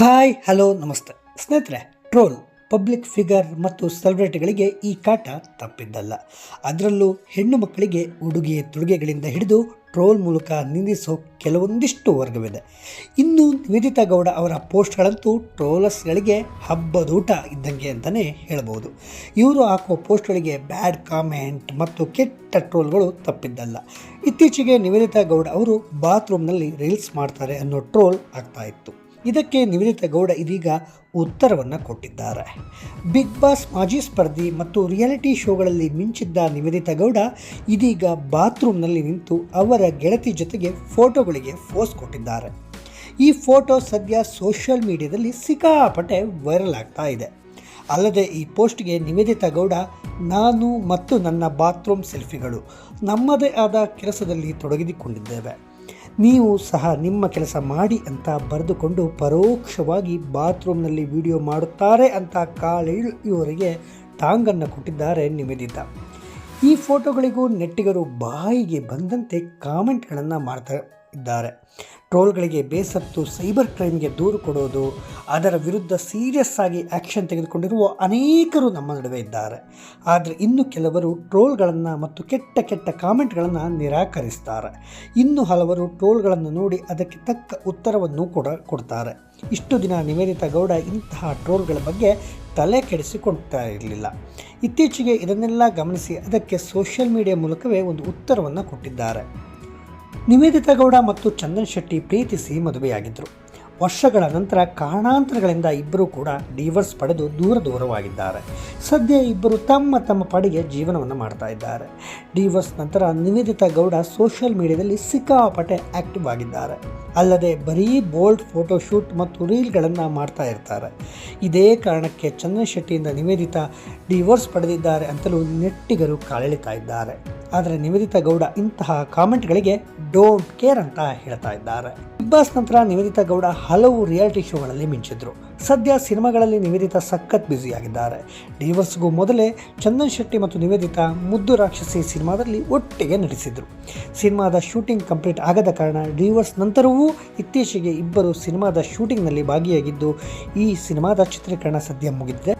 Hi, hello, ನಮಸ್ತೆ. ಸ್ನೇಹಿತರೆ, troll, public figure ಮತ್ತು ಸೆಲೆಬ್ರಿಟಿಗಳಿಗೆ ಈ ಕಾಟ ತಪ್ಪಿದ್ದಲ್ಲ. ಅದರಲ್ಲೂ ಹೆಣ್ಣು ಮಕ್ಕಳಿಗೆ ಉಡುಗೆ ತೊಡುಗೆಗಳಿಂದ ಹಿಡಿದು ಟ್ರೋಲ್ ಮೂಲಕ ನಿಂದಿಸೋ ಕೆಲವೊಂದಿಷ್ಟು ವರ್ಗವಿದೆ. ಇನ್ನು ನಿವೇದಿತಾ ಗೌಡ ಅವರ ಪೋಸ್ಟ್ಗಳಂತೂ ಟ್ರೋಲರ್ಸ್ಗಳಿಗೆ ಹಬ್ಬದೂಟ ಇದ್ದಂಗೆ ಅಂತಲೇ ಹೇಳ್ಬೋದು. ಇವರು ಹಾಕುವ ಪೋಸ್ಟ್ಗಳಿಗೆ ಬ್ಯಾಡ್ ಕಾಮೆಂಟ್ ಮತ್ತು ಕೆಟ್ಟ ಟ್ರೋಲ್ಗಳು ತಪ್ಪಿದ್ದಲ್ಲ. ಇತ್ತೀಚೆಗೆ ನಿವೇದಿತಾ ಗೌಡ ಅವರು ಬಾತ್ರೂಮ್ನಲ್ಲಿ ರೀಲ್ಸ್ ಮಾಡ್ತಾರೆ ಅನ್ನೋ ಟ್ರೋಲ್ ಆಗ್ತಾ ಇತ್ತು. ಇದಕ್ಕೆ ನಿವೇದಿತ ಗೌಡ ಇದೀಗ ಉತ್ತರವನ್ನು ಕೊಟ್ಟಿದ್ದಾರೆ. ಬಿಗ್ ಬಾಸ್ ಮಾಜಿ ಸ್ಪರ್ಧಿ ಮತ್ತು ರಿಯಾಲಿಟಿ ಶೋಗಳಲ್ಲಿ ಮಿಂಚಿದ್ದ ನಿವೇದಿತ ಗೌಡ ಇದೀಗ ಬಾತ್ರೂಮ್ನಲ್ಲಿ ನಿಂತು ಅವರ ಗೆಳತಿ ಜೊತೆಗೆ ಫೋಟೋಗಳಿಗೆ ಫೋಸ್ ಕೊಟ್ಟಿದ್ದಾರೆ. ಈ ಫೋಟೋ ಸದ್ಯ ಸೋಷಿಯಲ್ ಮೀಡಿಯಾದಲ್ಲಿ ಸಿಕ್ಕಾಪಟ್ಟೆ ವೈರಲ್ ಆಗ್ತಾ ಇದೆ. ಅಲ್ಲದೆ ಈ ಪೋಸ್ಟ್ಗೆ ನಿವೇದಿತ ಗೌಡ, ನಾನು ಮತ್ತು ನನ್ನ ಬಾತ್ರೂಮ್ ಸೆಲ್ಫಿಗಳು ನಮ್ಮದೇ ಆದ ಕೆಲಸದಲ್ಲಿ ತೊಡಗಿಸಿಕೊಂಡಿದ್ದೇವೆ ನೀವು ಸಹ ನಿಮ್ಮ ಕೆಲಸ ಮಾಡಿ ಅಂತ ಬರೆದುಕೊಂಡು ಪರೋಕ್ಷವಾಗಿ ಬಾತ್ರೂಮ್ನಲ್ಲಿ ವಿಡಿಯೋ ಮಾಡುತ್ತಾರೆ ಅಂತ ಕಾಲಿಳುವವರಿಗೆ ಟಾಂಗನ್ನು ಕೊಟ್ಟಿದ್ದಾರೆ ನಿವೇದಿತ. ಈ ಫೋಟೋಗಳಿಗೂ ನೆಟ್ಟಿಗರು ಬಾಯಿಗೆ ಬಂದಂತೆ ಕಾಮೆಂಟ್ಗಳನ್ನು ಮಾಡ್ತಾ ಇದ್ದಾರೆ. ಟ್ರೋಲ್ಗಳಿಗೆ ಬೇಸತ್ತು ಸೈಬರ್ ಕ್ರೈಮ್ಗೆ ದೂರು ಕೊಡೋದು, ಅದರ ವಿರುದ್ಧ ಸೀರಿಯಸ್ ಆಗಿ ಆ್ಯಕ್ಷನ್ ತೆಗೆದುಕೊಂಡಿರುವ ಅನೇಕರು ನಮ್ಮ ನಡುವೆ ಇದ್ದಾರೆ. ಆದರೆ ಇನ್ನು ಕೆಲವರು ಟ್ರೋಲ್ಗಳನ್ನು ಮತ್ತು ಕೆಟ್ಟ ಕೆಟ್ಟ ಕಾಮೆಂಟ್ಗಳನ್ನು ನಿರಾಕರಿಸ್ತಾರೆ. ಇನ್ನು ಹಲವರು ಟ್ರೋಲ್ಗಳನ್ನು ನೋಡಿ ಅದಕ್ಕೆ ತಕ್ಕ ಉತ್ತರವನ್ನು ಕೂಡ, ಕೊಡ್ತಾರೆ. ಇಷ್ಟು ದಿನ ನಿವೇದಿತಾ ಗೌಡ ಇಂತಹ ಟ್ರೋಲ್ಗಳ ಬಗ್ಗೆ ತಲೆ ಕೆಡಿಸಿಕೊಳ್ತಾ ಇರಲಿಲ್ಲ. ಇತ್ತೀಚೆಗೆ ಇದನ್ನೆಲ್ಲ ಗಮನಿಸಿ ಅದಕ್ಕೆ ಸೋಷಿಯಲ್ ಮೀಡಿಯಾ ಮೂಲಕವೇ ಒಂದು ಉತ್ತರವನ್ನು ಕೊಟ್ಟಿದ್ದಾರೆ. ನಿವೇದಿತಾ ಗೌಡ ಮತ್ತು ಚಂದನ್ ಶೆಟ್ಟಿ ಪ್ರೀತಿಸಿ ಮದುವೆಯಾಗಿದ್ದರು. ವರ್ಷಗಳ ನಂತರ ಕಾರಣಾಂತರಗಳಿಂದ ಇಬ್ಬರು ಕೂಡ ಡಿವರ್ಸ್ ಪಡೆದು ದೂರ ದೂರವಾಗಿದ್ದಾರೆ. ಸದ್ಯ ಇಬ್ಬರು ತಮ್ಮ ತಮ್ಮ ಪಾಡಿಗೆ ಜೀವನವನ್ನು ಮಾಡ್ತಾ ಇದ್ದಾರೆ. ಡಿವರ್ಸ್ ನಂತರ ನಿವೇದಿತಾ ಗೌಡ ಸೋಷಿಯಲ್ ಮೀಡಿಯಾದಲ್ಲಿ ಸಿಕ್ಕಾಪಟ್ಟೆ ಆಕ್ಟಿವ್ ಆಗಿದ್ದಾರೆ. ಅಲ್ಲದೆ ಬರೀ ಬೋಲ್ಡ್ ಫೋಟೋಶೂಟ್ ಮತ್ತು ರೀಲ್ಗಳನ್ನು ಮಾಡ್ತಾ ಇರ್ತಾರೆ. ಇದೇ ಕಾರಣಕ್ಕೆ ಚಂದ್ರಶೆಟ್ಟಿಯಿಂದ ಶೆಟ್ಟಿಯಿಂದ ನಿವೇದಿತಾ ಡಿವೋರ್ಸ್ ಪಡೆದಿದ್ದಾರೆ ಅಂತಲೂ ನೆಟ್ಟಿಗರು ಕಾಲೆಳಿತಾ ಇದ್ದಾರೆ. ಆದರೆ ನಿವೇದಿತಾ ಗೌಡ ಇಂತಹ ಕಾಮೆಂಟ್ಗಳಿಗೆ ಡೋಂಟ್ ಕೇರ್ ಅಂತ ಹೇಳ್ತಾ ಇದ್ದಾರೆ. ಬಾಸ್ ನಂತರ ನಿವೇದಿತ ಗೌಡ ಹಲವು ರಿಯಾಲಿಟಿ ಶೋಗಳಲ್ಲಿ ಮಿಂಚಿದ್ರು. ಸದ್ಯ ಸಿನಿಮಾಗಳಲ್ಲಿ ನಿವೇದಿತ ಸಖತ್ ಬ್ಯುಸಿಯಾಗಿದ್ದಾರೆ. ಡಿವರ್ಸ್ಗೂ ಮೊದಲೇ ಚಂದನ್ ಶೆಟ್ಟಿ ಮತ್ತು ನಿವೇದಿತಾ ಮುದ್ದು ರಾಕ್ಷಸಿ ಸಿನಿಮಾದಲ್ಲಿ ಒಟ್ಟಿಗೆ ನಟಿಸಿದರು. ಸಿನಿಮಾದ ಶೂಟಿಂಗ್ ಕಂಪ್ಲೀಟ್ ಆಗದ ಕಾರಣ ಡಿವೋರ್ಸ್ ನಂತರವೂ ಇತ್ತೀಚೆಗೆ ಇಬ್ಬರು ಸಿನಿಮಾದ ಶೂಟಿಂಗ್ನಲ್ಲಿ ಭಾಗಿಯಾಗಿದ್ದು, ಈ ಸಿನಿಮಾದ ಚಿತ್ರೀಕರಣ ಸದ್ಯ ಮುಗಿದಿದೆ.